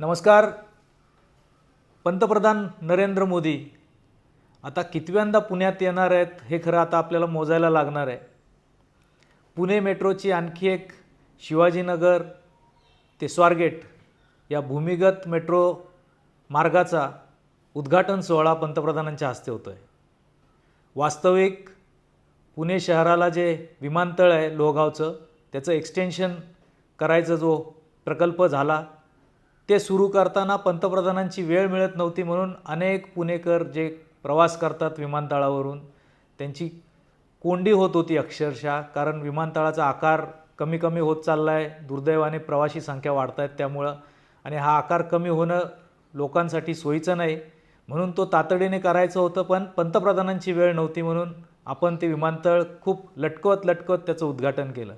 नमस्कार. पंतप्रधान नरेंद्र मोदी आता कितव्यांदा पुण्यात येणार आहेत हे खरं आता आपल्याला मोजायला लागणार आहे. पुणे मेट्रोची आणखी एक शिवाजीनगर ते स्वारगेट या भूमिगत मेट्रो मार्गाचा उद्घाटन सोहळा पंतप्रधानांच्या हस्ते होतो आहे वास्तविक पुणे शहराला जे विमानतळ आहे लोहगावचं त्याचं एक्सटेन्शन करायचा जो प्रकल्प झाला ते सुरू करताना पंतप्रधानांची वेळ मिळत नव्हती म्हणून अनेक पुणेकर जे प्रवास करतात विमानतळावरून त्यांची कोंडी होत होती अक्षरशः कारण विमानतळाचा आकार कमी कमी होत चालला आहे दुर्दैवाने प्रवासी संख्या वाढत आहेत त्यामुळं. आणि हा आकार कमी होणं लोकांसाठी सोयीचं नाही म्हणून तो तातडीने करायचं होतं पण पंतप्रधानांची वेळ नव्हती म्हणून आपण ते विमानतळ खूप लटकवत लटकवत त्याचं उद्घाटन केलं.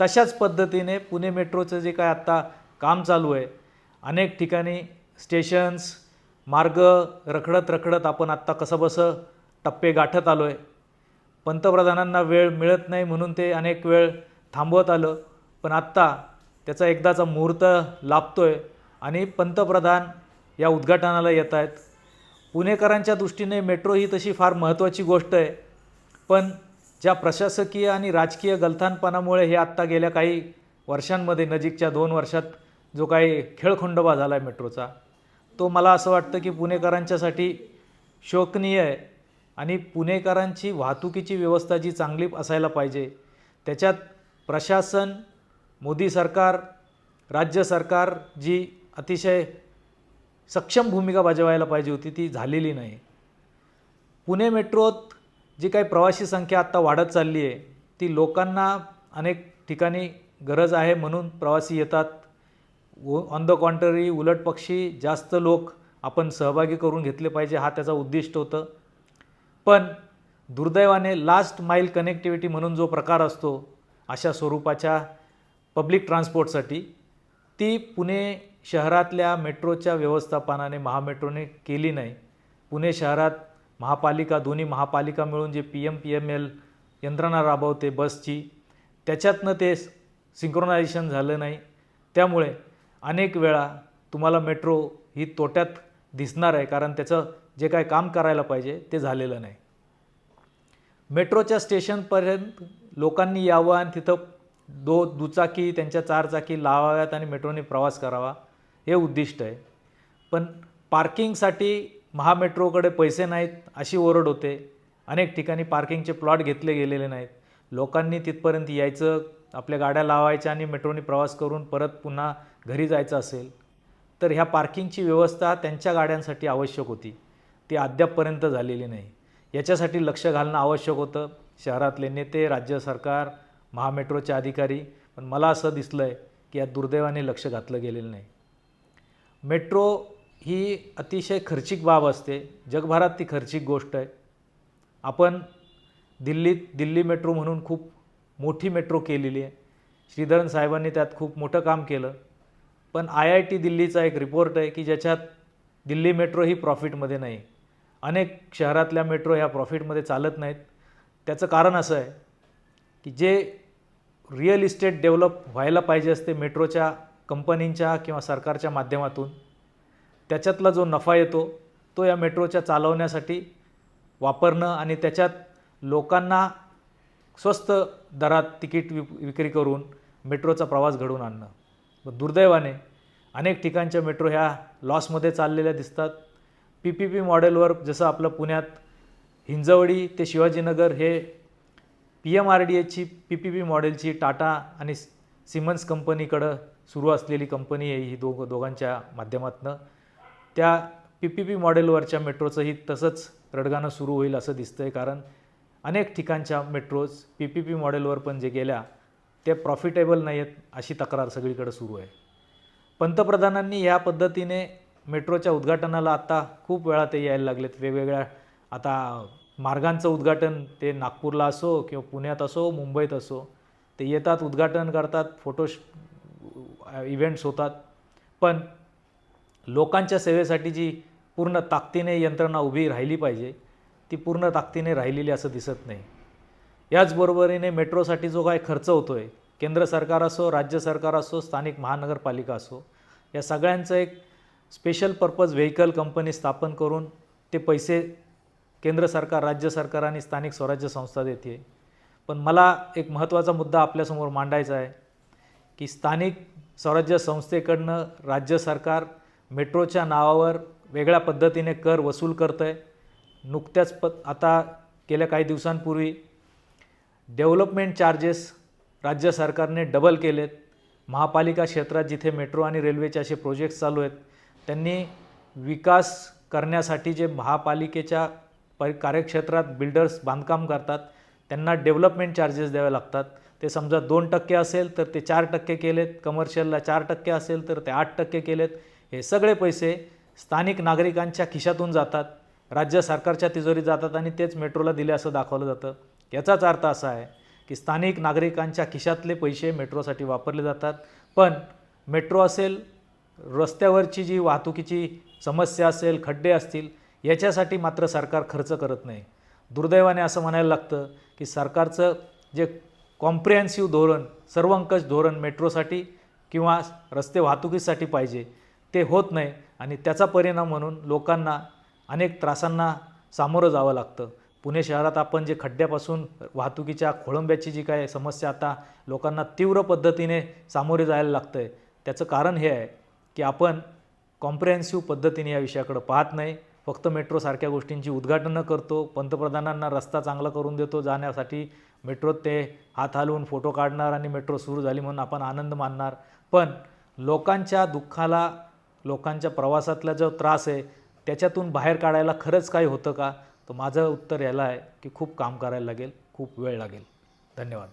तशाच पद्धतीने पुणे मेट्रोचं जे काय आत्ता काम चालू आहे अनेक ठिकाणी स्टेशन्स मार्ग रखडत रखडत आपण आत्ता कसंबसं टप्पे गाठत आलो आहे पंतप्रधानांना वेळ मिळत नाही म्हणून ते अनेक वेळ थांबवत आलं. पण आत्ता त्याचा एकदाचा मुहूर्त लाभतो आहे आणि पंतप्रधान या उद्घाटनाला येत आहेत. पुणेकरांच्या दृष्टीने मेट्रो ही तशी फार महत्त्वाची गोष्ट आहे. पण ज्या प्रशासकीय आणि राजकीय गलथानपणामुळे हे आत्ता गेल्या काही वर्षांमध्ये नजीकच्या दोन वर्षात जो काही खेळखंडोबा झाला आहे मेट्रोचा तो मला असं वाटतं की पुणेकरांच्यासाठी शोकनीय आहे आणि पुणेकरांची वाहतुकीची व्यवस्था जी चांगली असायला पाहिजे त्याच्यात प्रशासन मोदी सरकार राज्य सरकार जी अतिशय सक्षम भूमिका बजावायला पाहिजे होती ती झालेली नाही. पुणे मेट्रोत जी काही प्रवासी संख्या आत्ता वाढत चालली आहे ती लोकांना अनेक ठिकाणी गरज आहे म्हणून प्रवासी येतात. ऑन द कॉन्ट्ररी उलट पक्षी जास्त लोक आपण सहभागी करून घेतले पाहिजे हा त्याचा उद्दिष्ट होतं. पण दुर्दैवाने लास्ट माईल कनेक्टिव्हिटी म्हणून जो प्रकार असतो अशा स्वरूपाच्या पब्लिक ट्रान्सपोर्टसाठी ती पुणे शहरातल्या मेट्रोच्या व्यवस्थापनाने महामेट्रोने केली नाही. पुणे शहरात महापालिका दोन्ही महापालिका मिळून जे P M P M L यंत्रणा राबवते बसची त्याच्यातनं ते सिंक्रोनायझेशन झालं नाही. त्यामुळे अनेक वेळा तुम्हाला मेट्रो ही तोट्यात दिसणार आहे कारण त्याचं जे काय काम करायला पाहिजे ते झालेलं नाही. मेट्रोच्या स्टेशनपर्यंत लोकांनी यावं आणि तिथं दो दुचाकी त्यांच्या चारचाकी लावाव्यात आणि मेट्रोने प्रवास करावा हे उद्दिष्ट आहे. पण पार्किंगसाठी महामेट्रोकडे पैसे नाहीत अशी ओरड होते. अनेक ठिकाणी पार्किंगचे प्लॉट घेतले गेलेले नाहीत. लोकांनी तिथपर्यंत यायचं आपल्या गाड्या लावायच्या आणि मेट्रोने प्रवास करून परत पुन्हा घरी जायचं असेल तर ह्या पार्किंगची व्यवस्था त्यांच्या गाड्यांसाठी आवश्यक होती. ती अद्यापपर्यंत झालेली नाही. याच्यासाठी लक्ष घालणं आवश्यक होतं. शहरातले नेते राज्य सरकार महामेट्रोचे अधिकारी पण मला असं दिसलं आहे की यात दुर्दैवाने लक्ष घातलं गेलेलं नाही. मेट्रो ही अतिशय खर्चिक बाब असते. जगभरात ती खर्चिक गोष्ट आहे. आपण दिल्लीत दिल्ली मेट्रो म्हणून खूप मोठी मेट्रो केलेली आहे. श्रीधरन साहेबांनी त्यात खूप मोठं काम केलं. पण आय आय टी दिल्लीचा एक रिपोर्ट आहे की ज्याच्यात दिल्ली मेट्रो ही प्रॉफिटमध्ये नाही. अनेक शहरातल्या मेट्रो ह्या प्रॉफिटमध्ये चालत नाहीत. त्याचं कारण असं आहे की जे रिअल इस्टेट डेव्हलप व्हायला पाहिजे असते मेट्रोच्या कंपनींच्या किंवा सरकारच्या माध्यमातून त्याच्यातला जो नफा येतो तो या मेट्रोच्या चालवण्यासाठी वापरणं आणि त्याच्यात लोकांना स्वस्त दरात तिकीट विक विक्री करून मेट्रोचा प्रवास घडवून आणणं. पण दुर्दैवाने अनेक ठिकाणच्या मेट्रो ह्या लॉसमध्ये चाललेल्या दिसतात. पी पी पी मॉडेलवर जसं आपलं पुण्यात हिंजवडी ते शिवाजीनगर हे पी एम आर डी एची पी पी पी मॉडेलची टाटा आणि सिमन्स कंपनीकडं सुरू असलेली कंपनी आहे ही दोघ दोघांच्या माध्यमातनं. त्या पी पी पी मॉडेलवरच्या मेट्रोचंही तसंच रडगाणं सुरू होईल असं दिसतं आहे कारण अनेक ठिकाणच्या मेट्रोज पी पी पी मॉडेलवर पण जे गेल्या ते प्रॉफिटेबल नाही आहेत अशी तक्रार सगळीकडे सुरू आहे. पंतप्रधानांनी या पद्धतीने मेट्रोच्या उद्घाटनाला आता खूप वेळा ते यायला लागलेत. वेगवेगळ्या आता मार्गांचं उद्घाटन ते नागपूरला असो किंवा पुण्यात असो मुंबईत असो ते येतात उद्घाटन करतात फोटो इव्हेंट्स होतात. पण लोकांच्या सेवेसाठी जी पूर्ण ताकदीने यंत्रणा उभी राहिली पाहिजे ती पूर्ण ताकदीने राहिलेली असं दिसत नाही. याचबरोबरीने मेट्रोसाठी जो काय खर्च होतो आहे केंद्र सरकार असो राज्य सरकार असो स्थानिक महानगरपालिका असो या सगळ्यांचं एक स्पेशल पर्पज व्हेकल कंपनी स्थापन करून ते पैसे केंद्र सरकार राज्य सरकार आणि स्थानिक स्वराज्य संस्था देते. पण मला एक महत्त्वाचा मुद्दा आपल्यासमोर मांडायचा आहे की स्थानिक स्वराज्य संस्थेकडनं राज्य सरकार मेट्रोच्या नावावर वेगळ्या पद्धतीने कर वसूल करतं आहे नुकत्याच प आता गेल्या काही दिवसांपूर्वी डेव्हलपमेंट चार्जेस राज्य सरकारने डबल केलेत. महापालिका क्षेत्रात जिथे मेट्रो आणि रेल्वेचे असे प्रोजेक्ट्स चालू आहेत त्यांनी विकास करण्यासाठी जे महापालिकेच्या परि कार्यक्षेत्रात बिल्डर्स बांधकाम करतात त्यांना डेव्हलपमेंट चार्जेस द्यावे लागतात. ते समजा दोन टक्के असेल तर ते चार टक्के केलेत कमर्शियलला चार टक्के असेल तर ते आठ टक्के केलेत. हे सगळे पैसे स्थानिक नागरिकांच्या खिशातून जातात. राज्य सरकारच्या तिजोरीत जातात आणि तेच मेट्रोला दिले असं दाखवलं जातं. याचाच अर्थ असा आहे की स्थानिक नागरिकांच्या खिशातले पैसे मेट्रोसाठी वापरले जातात. पण मेट्रो असेल रस्त्यावरची जी वाहतुकीची समस्या असेल खड्डे असतील याच्यासाठी मात्र सरकार खर्च करत नाही. दुर्दैवाने असं म्हणायला लागतं की सरकारचं जे कॉम्प्रिहेन्सिव्ह धोरण सर्वंकष धोरण मेट्रोसाठी किंवा रस्ते वाहतुकीसाठी पाहिजे ते होत नाही. आणि त्याचा परिणाम म्हणून लोकांना अनेक त्रासांना सामोरं जावं लागतं. पुणे शहरात आपण जे खड्ड्यापासून वाहतुकीच्या खोळंब्याची जी काय समस्या आता लोकांना तीव्र पद्धतीने सामोरे जायला लागतं आहे त्याचं कारण हे आहे की आपण कॉम्प्रिहेन्सिव्ह पद्धतीने या विषयाकडं पाहत नाही. फक्त मेट्रोसारख्या गोष्टींची उद्घाटनं करतो पंतप्रधानांना रस्ता चांगला करून देतो जाण्यासाठी मेट्रोत ते हात हलवून फोटो काढणार आणि मेट्रो सुरू झाली म्हणून आपण आनंद मानणार. पण लोकांच्या दुःखाला लोकांच्या प्रवासातला जो त्रास आहे त्याच्यातून बाहेर काढायला खरंच काही होतं का? तर माझं उत्तर याला आहे की खूप काम करायला लागेल खूप वेळ लागेल. धन्यवाद.